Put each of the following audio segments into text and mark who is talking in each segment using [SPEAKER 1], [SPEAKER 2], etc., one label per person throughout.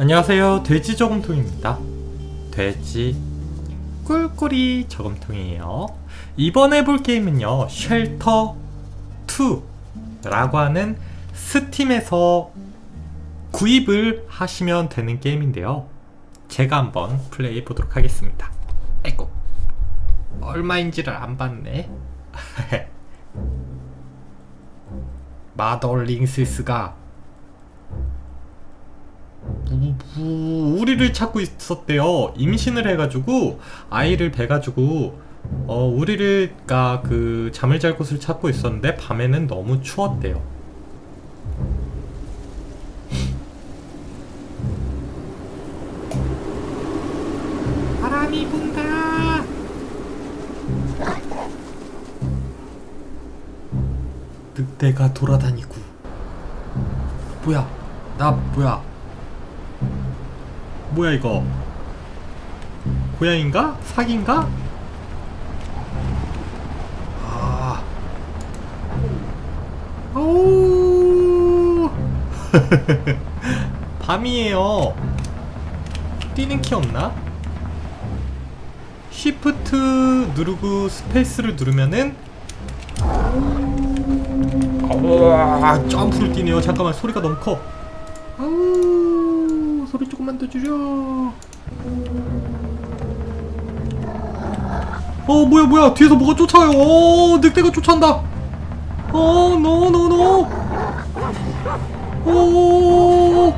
[SPEAKER 1] 안녕하세요. 돼지 저금통입니다. 돼지 꿀꿀이 저금통이에요. 이번에 볼 게임은요. 쉘터 2라고 하는 스팀에서 구입을 하시면 되는 게임인데요. 제가 한번 플레이해 보도록 하겠습니다. 아이고 얼마인지를 안 봤네. 마더링스스가 우- 우리를 찾고 있었대요. 임신을 해가지고 아이를 배가지고 어 우리를가 그 잠을 잘 곳을 찾고 있었는데 밤에는 너무 추웠대요. 바람이 분다. 늑대가 돌아다니고 뭐야 나 뭐야 뭐야 이거 고양인가? 사기인가? 아 오 밤이에요 뛰는 키 없나? 쉬프트 누르고 스페이스를 누르면은 우와 점프를 뛰네요 잠깐만 소리가 너무 커 조금만 더 줄여. 어 뭐야 뭐야. 뒤에서 뭐가 쫓아요? 어 늑대가 쫓아온다. 어 노노노. 오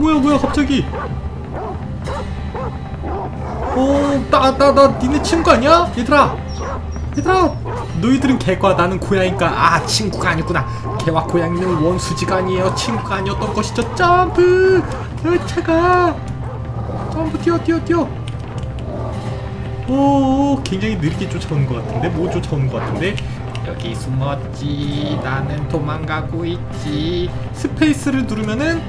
[SPEAKER 1] 뭐야 뭐야 갑자기. 어나나 나 니네 친구 아니야? 얘들아. 얘들아 너희들은 개과 나는 고양이니까. 아 친구가 아니구나. 개와 고양이는 원수지가 아니에요. 친구가 아니었던 것이죠. 점프 으 차가. 점프 뛰어 뛰어 뛰어. 오 굉장히 느리게 쫓아오는 것 같은데? 뭐 쫓아오는 것 같은데? 여기 숨었지. 나는 도망가고 있지. 스페이스를 누르면은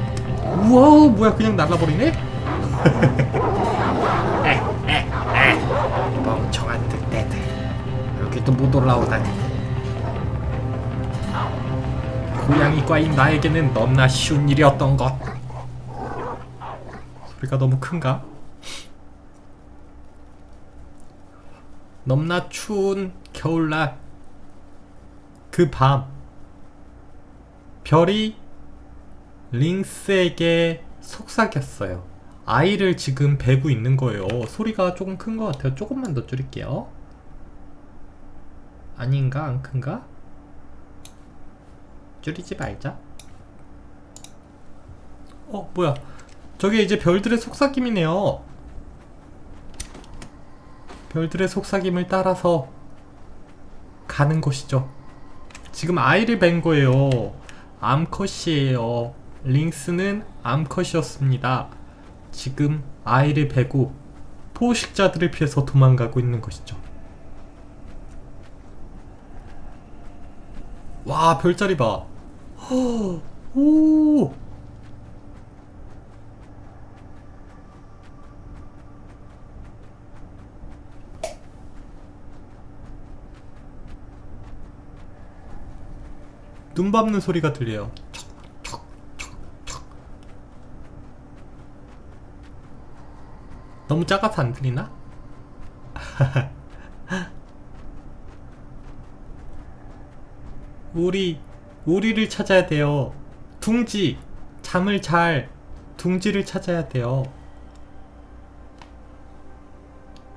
[SPEAKER 1] 우와 뭐야 그냥 날라버리네? 멍청한 늑대들. 여기도 못 올라오다니. 고양이과인 나에게는 너무나 쉬운 일이었던 것 소리가 너무 큰가? 너무나 추운 겨울날 그 밤 별이 링스에게 속삭였어요 아이를 지금 베고 있는 거예요 소리가 조금 큰 것 같아요 조금만 더 줄일게요 아닌가 안 큰가? 줄이지 말자. 어 뭐야? 저게 이제 별들의 속삭임이네요. 별들의 속삭임을 따라서 가는 것이죠. 지금 아이를 뵌 거예요. 암컷이에요. 링스는 암컷이었습니다. 지금 아이를 베고 포식자들을 피해서 도망가고 있는 것이죠. 와 별자리 봐. 허, 오. 눈 밟는 소리가 들려요. 너무 작아서 안 들리나? 우리 우리를 찾아야 돼요. 둥지 잠을 잘 둥지를 찾아야 돼요.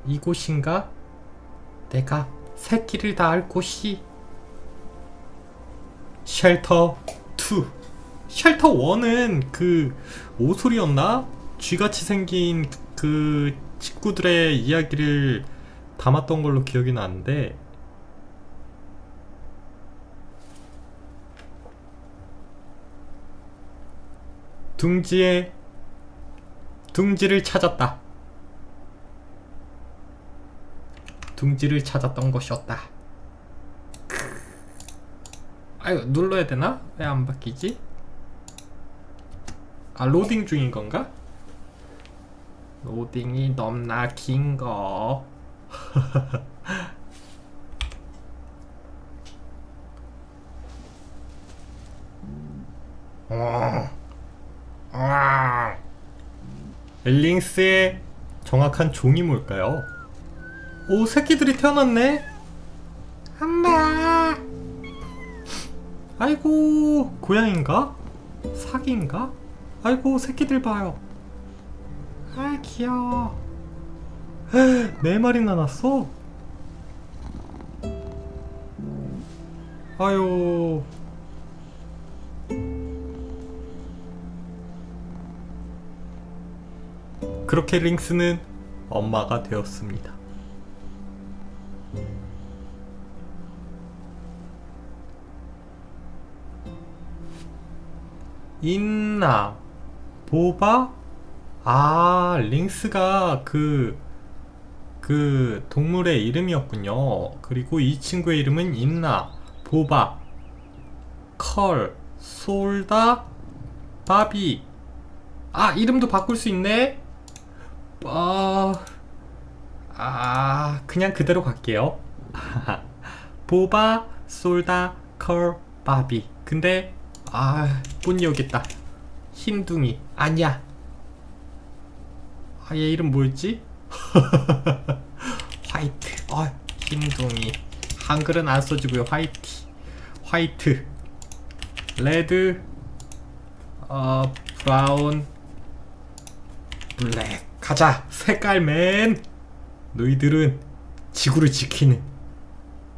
[SPEAKER 1] 이곳인가? 내가 새끼를 낳을 곳이 쉘터 2 쉘터 1은 그 오소리였나? 쥐같이 생긴 그 친구들의 이야기를 담았던 걸로 기억이 나는데 둥지의 둥지를 찾았다. 둥지를 찾았던 것이었다. 아유 눌러야 되나? 왜 안 바뀌지? 아 로딩 중인 건가? 로딩이 넘나 긴 거. 어. 아. 링스의 정확한 종이 뭘까요? 오 새끼들이 태어났네. 아이고 고양인가? 사기인가? 아이고 새끼들 봐요. 아 귀여워. 네 마리나 났어. 아유. 그렇게 링스는 엄마가 되었습니다. 인나 보바 아 링스가 그 그 동물의 이름이었군요. 그리고 이 친구의 이름은 인나 보바 컬 솔다 바비 아 이름도 바꿀 수 있네. 아, 아 그냥 그대로 갈게요. 보바 솔다 컬 바비 근데 아 못 여겠다. 흰둥이. 아니야. 아 얘 이름 뭐였지? 화이트. 어 흰둥이. 한글은 안 써주고요. 화이트 화이트. 레드. 어 브라운. 블랙. 가자. 색깔맨 너희들은 지구를 지키는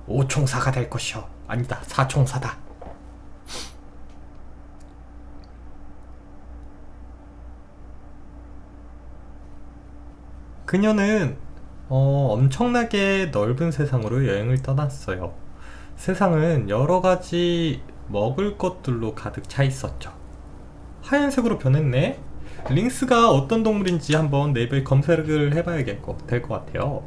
[SPEAKER 1] 오총사가 될 것이오. 아니다. 사총사다 그녀는 어, 엄청나게 넓은 세상으로 여행을 떠났어요. 세상은 여러 가지 먹을 것들로 가득 차 있었죠. 하얀색으로 변했네? 링스가 어떤 동물인지 한번 네이버에 검색을 해봐야겠고 될 것 같아요.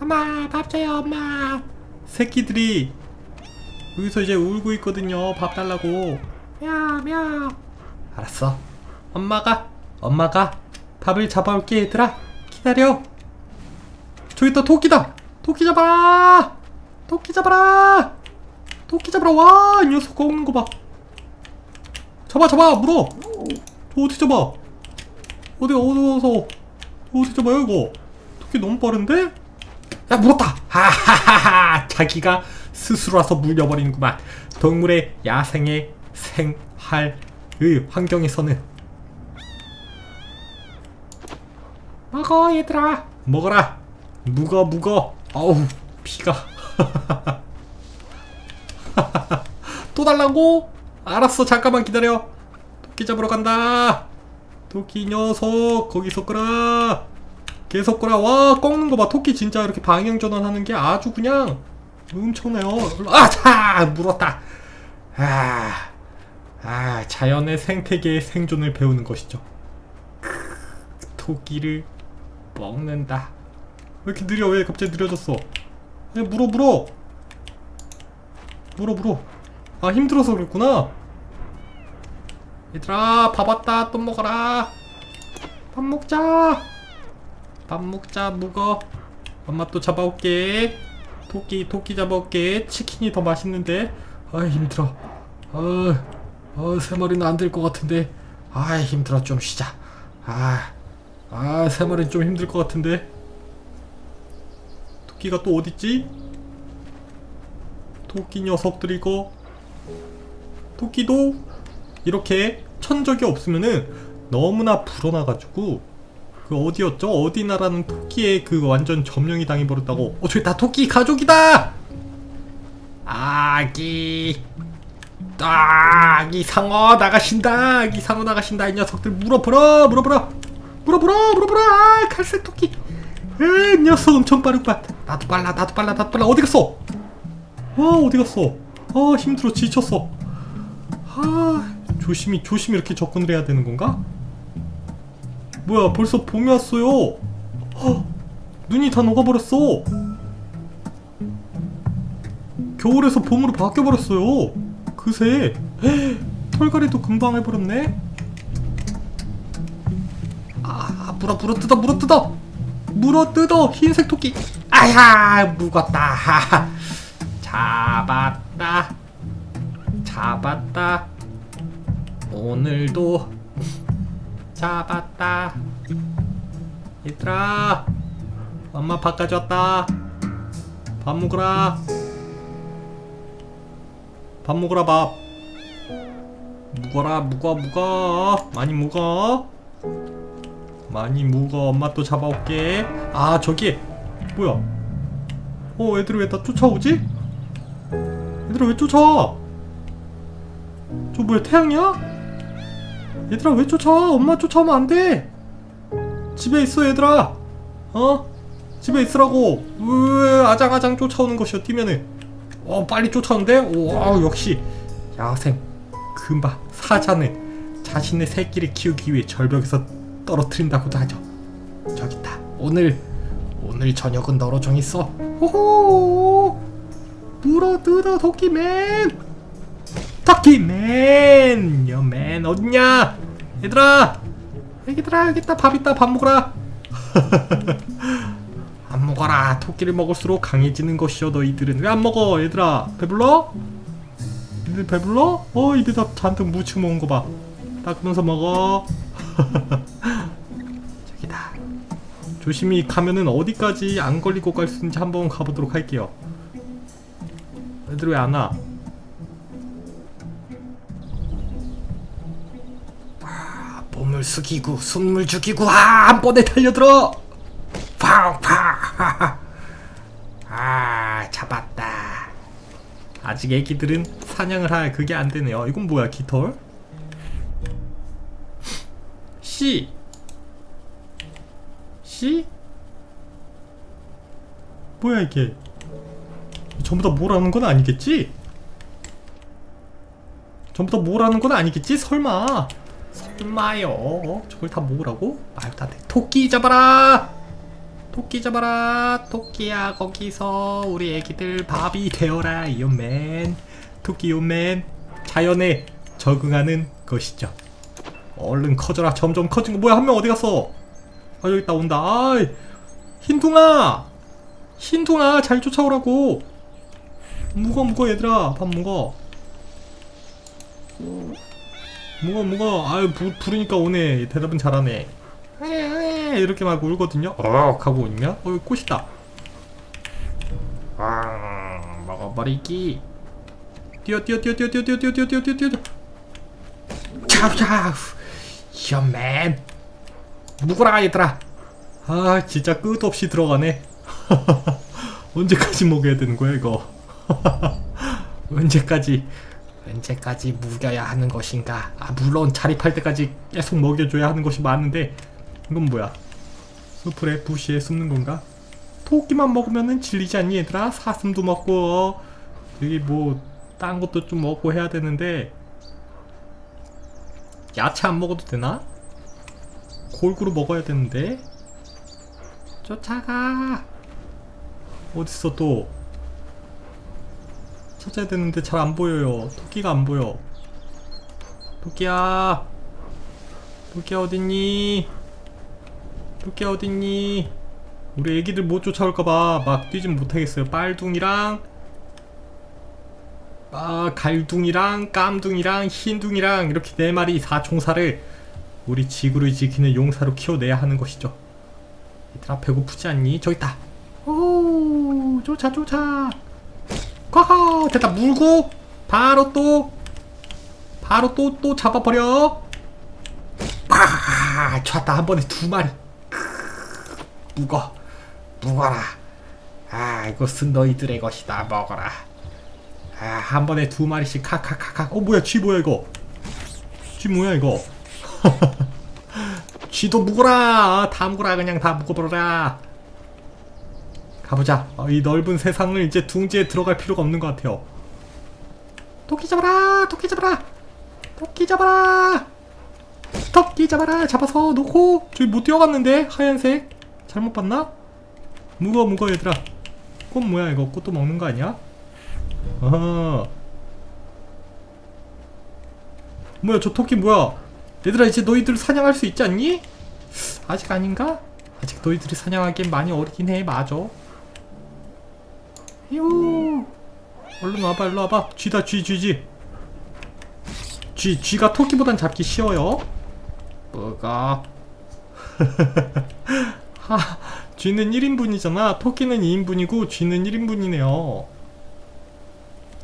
[SPEAKER 1] 엄마 밥 줘요 엄마 새끼들이 여기서 이제 울고 있거든요. 밥 달라고. 야, 야. 알았어. 엄마가, 엄마가 밥을 잡아올게, 얘들아. 기다려. 저기 있다, 토끼다. 토끼 잡아라. 토끼 잡아라. 토끼 잡아라. 와, 이 녀석 꺾는 거 봐. 잡아, 잡아, 물어. 어떻게 잡아? 어디, 어두워서 어디 잡아요, 이거? 토끼 너무 빠른데? 야, 물었다. 하하하하. 자기가 스스로 와서 물려버리는구만. 동물의 야생의 생활의 환경에서는 먹어 얘들아. 먹어라. 묵어 묵어. 어우 피가. 또 달라고? 알았어 잠깐만 기다려. 토끼 잡으러 간다. 토끼 녀석 거기서 끄라. 계속 끄라. 와 꺾는 거 봐. 토끼 진짜 이렇게 방향 전환하는 게 아주 그냥 엄청나요. 아차 물었다. 아, 아 자연의 생태계의 생존을 배우는 것이죠. 크, 토끼를 먹는다. 왜 이렇게 느려? 왜 갑자기 느려졌어? 야, 물어 물어. 물어 물어. 아 힘들어서 그랬구나. 얘들아 밥 왔다. 또 먹어라. 밥 먹자. 밥 먹자. 묵어. 엄마 또 잡아올게 토끼 토끼 잡아올게. 치킨이 더 맛있는데. 아 힘들어. 아, 아세 마리는 안 될 것 같은데. 아 힘들어. 좀 쉬자. 아아세 마리는 좀 힘들 것 같은데. 토끼가 또 어딨지? 토끼 녀석들 이거. 토끼도 이렇게 천적이 없으면은 너무나 불어나가지고 그 어디였죠? 어디 나라는 토끼에 그 완전 점령이 당해버렸다고. 어 저기 다 토끼 가족이다! 아기. 아기 상어 나가신다. 아기 상어 나가신다. 이 녀석들 물어보라 물어보라 물어보라 물어보라 아, 갈색 토끼. 에 녀석 엄청 빠르구만 나도 빨라 나도 빨라 나도 빨라. 어디 갔어? 아 어디 갔어? 아 힘들어. 지쳤어. 아 조심히 조심히 이렇게 접근을 해야 되는 건가? 뭐야 벌써 봄이 왔어요. 헉, 눈이 다 녹아버렸어. 겨울에서 봄으로 바뀌어버렸어요. 그새. 헉, 털갈이도 금방 해버렸네. 아 물어 물어 뜯어 물어 뜯어. 물어 뜯어 흰색 토끼. 아 아야 묵었다. 잡았다. 잡았다. 오늘도 잡았다. 얘들아 엄마 밥 가져왔다. 밥 먹으라. 밥 먹으라 밥. 묵어라 묵어 묵어. 많이 묵어. 많이 묵어. 엄마 또 잡아올게. 아 저기. 뭐야? 어 애들이 왜 다 쫓아오지? 얘들아 왜 쫓아와? 저 뭐야 태양이야? 얘들아 왜 쫓아와 엄마 쫓아오면 안 돼. 집에 있어 얘들아. 어? 집에 있으라고. 왜 아장아장 쫓아오는 것이야 뛰면은. 어 빨리 쫓아오는데? 오 아우, 역시. 야생 금바 사자는 자신의 새끼를 키우기 위해 절벽에서 떨어뜨린다고도 하죠. 저기 있다. 오늘 오늘 저녁은 너로 정했어. 호호! 물어 들어 토끼맨 토끼맨 여맨 어딨냐? 얘들아 얘들아 여기 있다. 밥 있다. 밥 먹어라. 안 먹어라. 토끼를 먹을수록 강해지는 것이여 너희들은. 왜 안 먹어 얘들아? 배불러? 얘들 배불러? 어 입에다 잔뜩 무치고 먹은 거봐. 닦으면서 먹어. 저기다. 조심히 가면은 어디까지 안 걸리고 갈 수 있는지 한번 가보도록 할게요. 애들 왜 안 와? 아, 몸을 숙이고 숨을 죽이고 아, 한 번에 달려들어! 팡팡 아 잡았다. 아직 애기들은 사냥을 할 그게 안 되네요. 이건 뭐야 깃털? C C 뭐야 이게? 전부 다 뭐라는 건 아니겠지? 전부 다 뭐라는 건 아니겠지? 설마. 설 마요. 저걸 다 뭐라고? 말도 안돼 토끼 잡아라! 토끼 잡아라! 토끼야 거기서 우리 애기들 밥이 되어라 이온맨. 토끼 이온맨 자연에 적응하는 것이죠. 얼른 커져라. 점점 커진 거. 뭐야 한 명 어디 갔어? 아 여기 있다 온다. 아이 흰둥아! 흰둥아 잘 쫓아오라고. 묵어 묵어 얘들아. 밥 먹어 묵어 묵어 아유 부, 부르니까 오네 대답은 잘하네 이렇게 막 울거든요 어 하고 있냐 어 꽃이다 아 먹어버리기 뛰어 뛰어 뛰어 뛰어 뛰어 뛰어 뛰어 뛰어 뛰어 뛰어 뛰어 차우차우 현맨 묵어라 얘들아 아 진짜 끝 없이 들어가네 언제까지 먹여야 되는 거야 이거 언제까지 언제까지 묵여야 하는 것인가? 아 물론 자립할 때까지 계속 먹여줘야 하는 것이 많은데 이건 뭐야? 수풀에 부시에 숨는 건가? 토끼만 먹으면은 질리지 않니 얘들아? 사슴도 먹고 여기 뭐 딴 것도 좀 먹고 해야 되는데 야채 안 먹어도 되나? 골고루 먹어야 되는데? 쫓아가! 어딨어 또 찾아야 되는데 잘 안 보여요. 토끼가 안 보여. 토끼야. 토끼야 어딨니? 토끼야 어딨니? 우리 애기들 못 쫓아올까봐 막 뛰진 못하겠어요. 빨둥이랑 아 갈둥이랑 깜둥이랑 흰둥이랑 이렇게 네 마리 사총사를 우리 지구를 지키는 용사로 키워내야 하는 것이죠. 얘들아 배고프지 않니? 저기 있다. 오 쫓아 쫓아 과하 됐다. 물고 바로 또 바로 또 또 잡아버려. 아 좋았다. 한 번에 두 마리. 묵어. 묵어라. 아 이것은 너희들의 것이다. 먹어라. 아한 번에 두 마리씩 카카카카. 어 뭐야. 쥐 뭐야 이거? 쥐 뭐야 이거? 쥐도 묵어라. 다 묵어라. 그냥 다 묵어버려라 가보자. 어, 이 넓은 세상을 이제 둥지에 들어갈 필요가 없는 것 같아요. 토끼 잡아라! 토끼 잡아라! 토끼 잡아라! 토끼 잡아라! 잡아서 놓고 저기 못 뛰어갔는데? 하얀색? 잘못 봤나? 묵어 묵어 얘들아. 꽃 뭐야 이거? 꽃도 먹는 거 아니야? 어허. 뭐야 저 토끼 뭐야? 얘들아 이제 너희들 사냥할 수 있지 않니? 아직 아닌가? 아직 너희들이 사냥하기엔 많이 어리긴 해 맞아 요 얼른 와봐 일로 와봐. 쥐다 쥐 쥐쥐. 쥐 쥐가 토끼보단 잡기 쉬워요. 뭐가? 하 쥐는 1인분이잖아. 토끼는 2인분이고 쥐는 1인분이네요.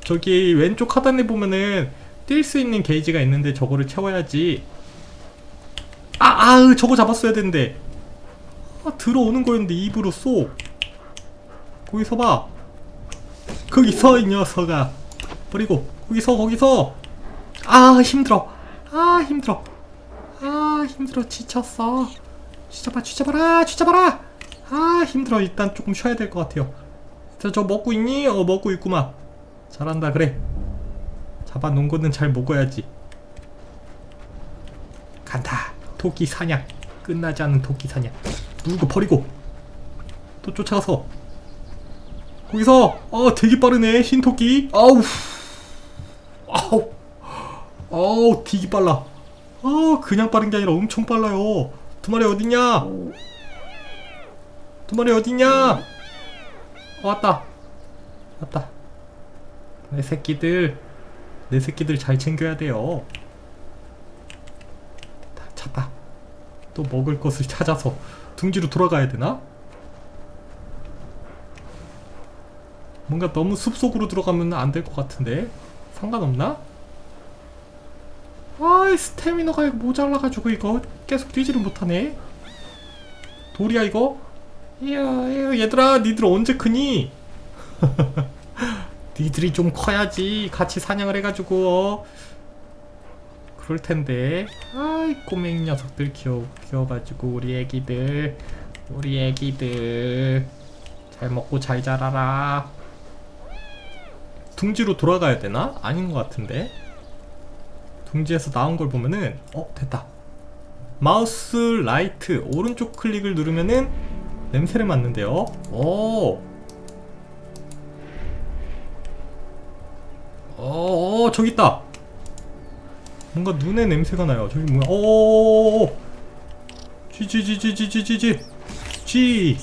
[SPEAKER 1] 저기 왼쪽 하단에 보면은 뛸 수 있는 게이지가 있는데 저거를 채워야지. 아 아으 저거 잡았어야 되는데. 아 들어오는 거였는데 입으로 쏙. 거기서 봐 거기서 이 녀석아. 버리고 거기서 거기서. 아 힘들어. 아 힘들어. 아 힘들어. 지쳤어. 쥐잡아 쥐잡아라 쥐잡아라. 아 힘들어. 일단 조금 쉬어야 될 것 같아요. 저, 저 먹고 있니? 어 먹고 있구만. 잘한다. 그래. 잡아놓은 거는 잘 먹어야지. 간다. 토끼 사냥. 끝나지 않은 토끼 사냥. 누구 버리고. 또 쫓아가서 거기서 어 되게 빠르네 흰 토끼. 아우. 아우. 아우 되게 빨라. 아 그냥 빠른 게 아니라 엄청 빨라요. 두 마리 어딨냐? 두 마리 어딨냐? 어, 왔다. 왔다. 내 새끼들 내 새끼들 잘 챙겨야 돼요. 다 찾다. 또 먹을 것을 찾아서 둥지로 돌아가야 되나? 뭔가 너무 숲속으로 들어가면 안 될 것 같은데 상관없나? 아이 스태미너가 모자라가지고 이거 계속 뛰지를 못하네 돌이야 이거? 이야, 얘들아 니들 언제 크니? 니들이 좀 커야지 같이 사냥을 해가지고 어? 그럴 텐데 아이 꼬맹이 녀석들 귀여워 귀여워가지고 우리 애기들 우리 애기들 잘 먹고 잘 자라라 둥지로 돌아가야 되나? 아닌 것 같은데 둥지에서 나온 걸 보면은 어 됐다 마우스 라이트 오른쪽 클릭을 누르면은 냄새를 맡는데요 오 어, 어, 저기 있다. 뭔가 눈에 냄새가 나요. 저기 뭐야? 오, 쥐쥐쥐쥐쥐쥐쥐 쥐.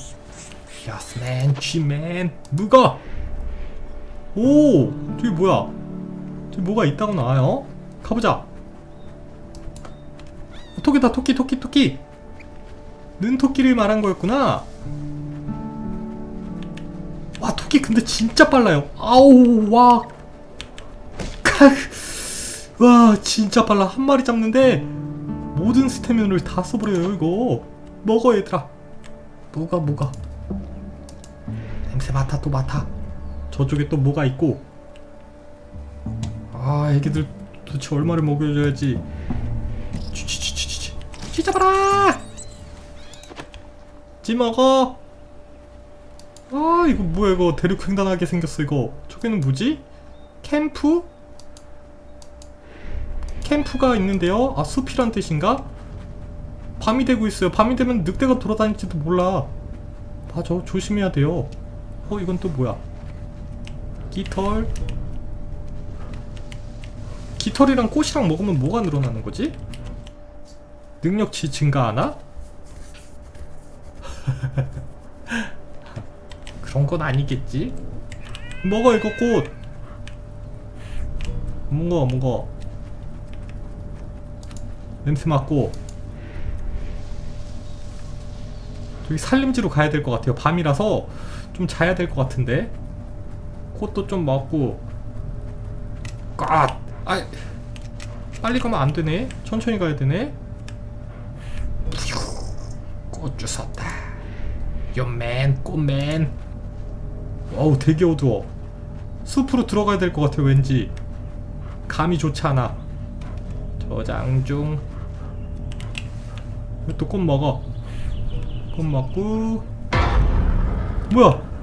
[SPEAKER 1] 야스맨, 쥐맨, 누가? 오, 저기 뭐야? 저기 뭐가 있다고 나와요? 가보자. 어, 토끼다, 토끼, 토끼, 토끼. 눈토끼를 말한 거였구나. 와, 토끼 근데 진짜 빨라요. 아우, 와, 와 진짜 빨라 한 마리 잡는데 모든 스태미너를 다 써버려요 이거 먹어 얘들아 뭐가 뭐가 냄새 맡아 또 맡아 저쪽에 또 뭐가 있고 아 애기들 도대체 얼마를 먹여줘야지 쥐 잡아라 쥐 먹어 아 이거 뭐야 이거 대륙 횡단하게 생겼어 이거 저기는 뭐지? 캠프? 캠프가 있는데요. 아 숲이란 뜻인가? 밤이 되고 있어요. 밤이 되면 늑대가 돌아다닐지도 몰라. 맞아. 조심해야 돼요. 어 이건 또 뭐야? 깃털. 깃털이랑 꽃이랑 먹으면 뭐가 늘어나는 거지? 능력치 증가하나? 그런 건 아니겠지? 먹어 이거 꽃. 먹어 먹어. 냄새 맡고 저기 살림지로 가야 될 것 같아요 밤이라서 좀 자야 될 것 같은데 꽃도 좀 먹고. 꽉! 아 빨리 가면 안 되네. 천천히 가야 되네. 꽃 주웠다. 요맨 꽃맨. 어우 되게 어두워. 숲으로 들어가야 될 것 같아 왠지. 감이 좋지 않아. 저장 중. 또 꽃 먹어. 꽃 먹고. 뭐야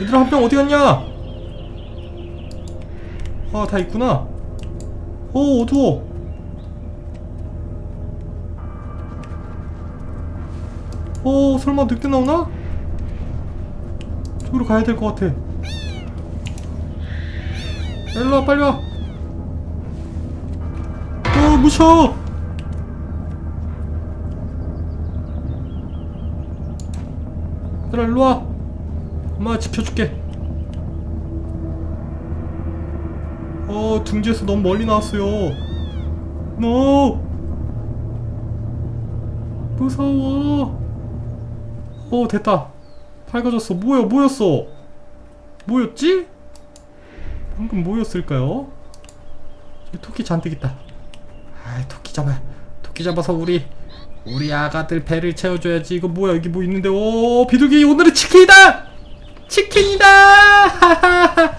[SPEAKER 1] 얘들아 한 병 어디 갔냐? 아 다 있구나. 오 어두워. 오 설마 늑대 나오나? 저기로 가야 될 것 같아. 일로와 빨리 와. 어, 무셔. 얘들아 일로 와 엄마가 지켜줄게. 어 둥지에서 너무 멀리 나왔어요. 노 무서워. 어 됐다. 밝아졌어. 뭐야 뭐였어? 뭐였지? 방금 뭐였을까요? 토끼 잔뜩 있다. 아 토끼 잡아. 토끼 잡아서 우리 우리 아가들 배를 채워줘야지. 이거 뭐야? 여기 뭐 있는데? 오 비둘기 오늘은 치킨이다 치킨이다!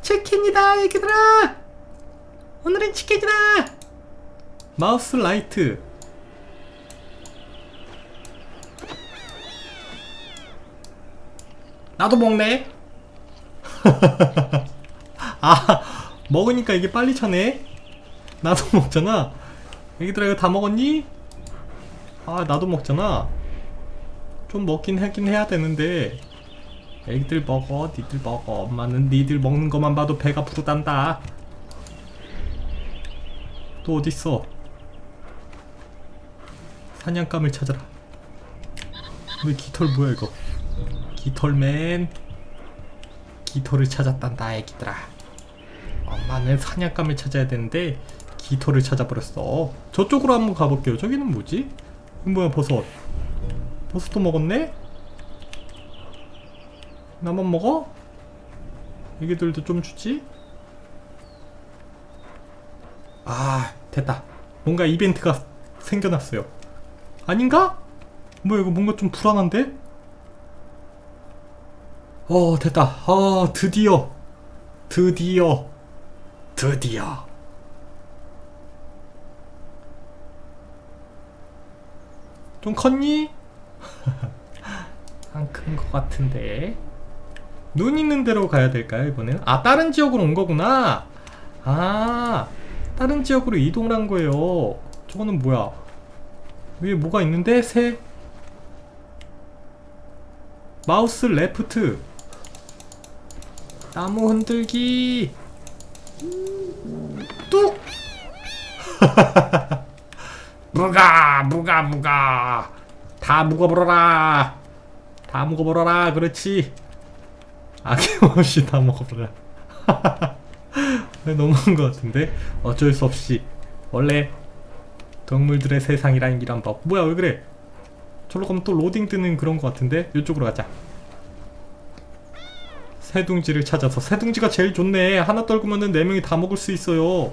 [SPEAKER 1] 치킨이다 얘기들아! 오늘은 치킨이다! 마우스 라이트. 나도 먹네. 아 먹으니까 이게 빨리 차네. 나도 먹잖아. 애기들아 이거 다 먹었니? 아 나도 먹잖아. 좀 먹긴 하긴 해야 되는데 애기들 먹어 니들 먹어. 엄마는 니들 먹는 것만 봐도 배가 부르단다. 또 어딨어? 사냥감을 찾아라. 왜 깃털 뭐야 이거? 깃털맨. 깃털을 찾았단다 애기들아. 엄마는 사냥감을 찾아야 되는데 깃털을 찾아버렸어. 저쪽으로 한번 가볼게요. 저기는 뭐지? 이거 뭐야 버섯. 버섯도 먹었네? 나만 먹어? 애기들도 좀 주지? 아 됐다 뭔가 이벤트가 생겨났어요 아닌가? 뭐야 이거 뭔가 좀 불안한데? 어 됐다 아 드디어 드디어 드디어 좀 컸니? 안 큰 것 같은데 눈 있는 데로 가야 될까요 이번엔? 아 다른 지역으로 온 거구나. 아 다른 지역으로 이동을 한 거예요. 저거는 뭐야? 위에 뭐가 있는데? 새 마우스 레프트. 나무 흔들기. 뚝! 무가 무가 무가. 다 묵어버려라. 다 묵어버려라. 그렇지 아낌없이 다 먹어버려 너무한 것 같은데? 어쩔 수 없이. 원래 동물들의 세상이란 이란 법. 뭐야 왜 그래? 저로 가면 또 로딩 뜨는 그런 것 같은데? 이쪽으로 가자. 새둥지를 찾아서. 새둥지가 제일 좋네. 하나 떨구면은 네 명이 다 먹을 수 있어요.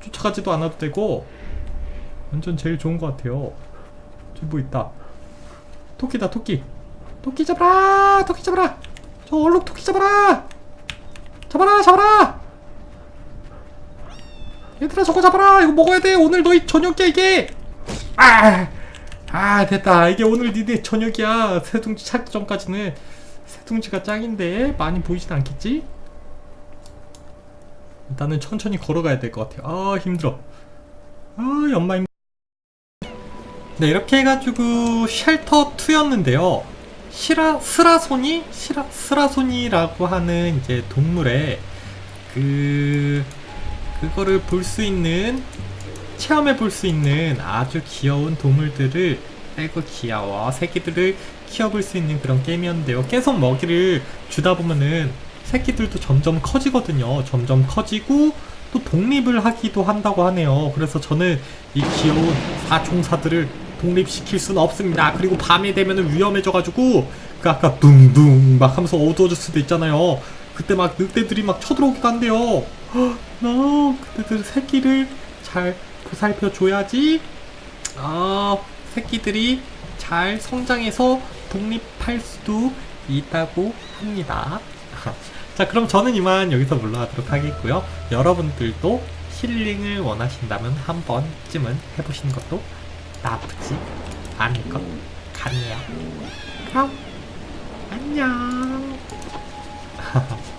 [SPEAKER 1] 쫓아가지도 않아도 되고. 완전 제일 좋은 것 같아요. 저기 뭐 있다. 토끼다 토끼. 토끼 잡아라 토끼 잡아라 저 얼룩 토끼 잡아라! 잡아라 잡아라! 얘들아 저거 잡아라! 이거 먹어야 돼! 오늘 너희 저녁이야 이게! 아, 아 됐다. 이게 오늘 니네 저녁이야. 새둥지 찾기 전까지는. 새둥지가 짱인데 많이 보이진 않겠지? 일단은 천천히 걸어가야 될 것 같아요. 아 힘들어. 아 연마 힘 네 이렇게 해가지고 쉘터 2였는데요 시라 스라소니 시라 스라소니라고 하는 이제 동물의 그 그거를 볼 수 있는 체험해 볼 수 있는 아주 귀여운 동물들을 아이고 귀여워. 새끼들을 키워볼 수 있는 그런 게임이었는데요. 계속 먹이를 주다 보면은 새끼들도 점점 커지거든요. 점점 커지고 또 독립을 하기도 한다고 하네요. 그래서 저는 이 귀여운 사총사들을 독립시킬 수는 없습니다 그리고 밤이 되면은 위험해져가지고 그 아까 둥둥 막 하면서 어두워질 수도 있잖아요 그때 막 늑대들이 막 쳐들어오기도 한대요 헉, 나 그때들 새끼를 잘 보살펴 줘야지 어, 새끼들이 잘 성장해서 독립할 수도 있다고 합니다. 자, 그럼 저는 이만 여기서 물러가도록 하겠고요. 여러분들도 힐링을 원하신다면 한 번쯤은 해보시는 것도 나쁘지 않을 것 같네요. 그럼 안녕.